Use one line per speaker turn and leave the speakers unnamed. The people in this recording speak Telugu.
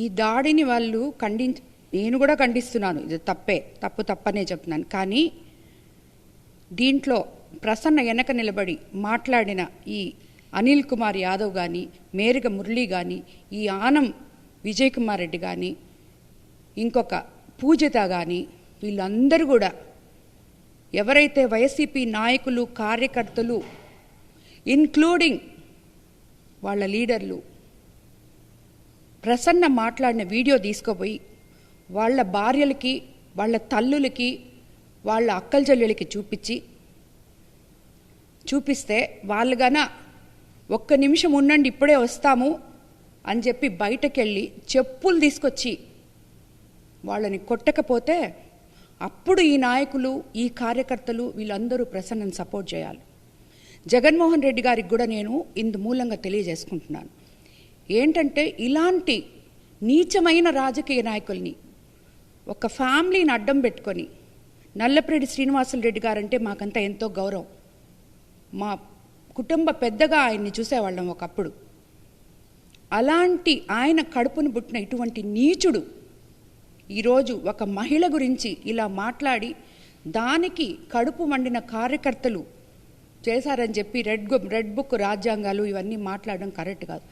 ఈ దాడిని వాళ్ళు ఖండి నేను కూడా ఖండిస్తున్నాను. ఇది తప్పే తప్పు తప్పనే చెప్తున్నాను. కానీ దీంట్లో ప్రసన్న వెనక నిలబడి మాట్లాడిన ఈ అనిల్ కుమార్ యాదవ్ కానీ మేరుగ మురళి కానీ ఈ ఆనం విజయ్ కుమార్ రెడ్డి కానీ ఇంకొక పూజిత కానీ వీళ్ళందరూ కూడా ఎవరైతే వైసీపీ నాయకులు కార్యకర్తలు ఇన్క్లూడింగ్ వాళ్ళ లీడర్లు ప్రసన్న మాట్లాడిన వీడియో తీసుకుపోయి వాళ్ళ భార్యలకి వాళ్ళ తల్లులకి వాళ్ళ అక్కల చెల్లెలకి చూపించి చూపిస్తే వాళ్ళు గన ఒక్క నిమిషం ఉండండి ఇప్పుడే వస్తాము అని చెప్పి బయటకెళ్ళి చెప్పులు తీసుకొచ్చి వాళ్ళని కొట్టకపోతే అప్పుడు ఈ నాయకులు ఈ కార్యకర్తలు వీళ్ళందరూ ప్రసన్నను సపోర్ట్ చేయాలి. జగన్మోహన్ రెడ్డి గారికి కూడా నేను ఇందు మూలంగా తెలియజేసుకుంటున్నాను. ఏంటంటే ఇలాంటి నీచమైన రాజకీయ నాయకుల్ని ఒక ఫ్యామిలీని అడ్డం పెట్టుకొని నల్లపరెడ్డి శ్రీనివాసులు రెడ్డి గారంటే మాకంతా ఎంతో గౌరవం. మా కుటుంబ పెద్దగా ఆయన్ని చూసేవాళ్ళం ఒకప్పుడు. అలాంటి ఆయన కడుపును పుట్టిన ఇటువంటి నీచుడు ఈరోజు ఒక మహిళ గురించి ఇలా మాట్లాడి దానికి కడుపు మండిన కార్యకర్తలు చేశారని చెప్పి రెడ్ రెడ్ బుక్ రాజ్యాంగాలు ఇవన్నీ మాట్లాడడం కరెక్ట్ కాదు.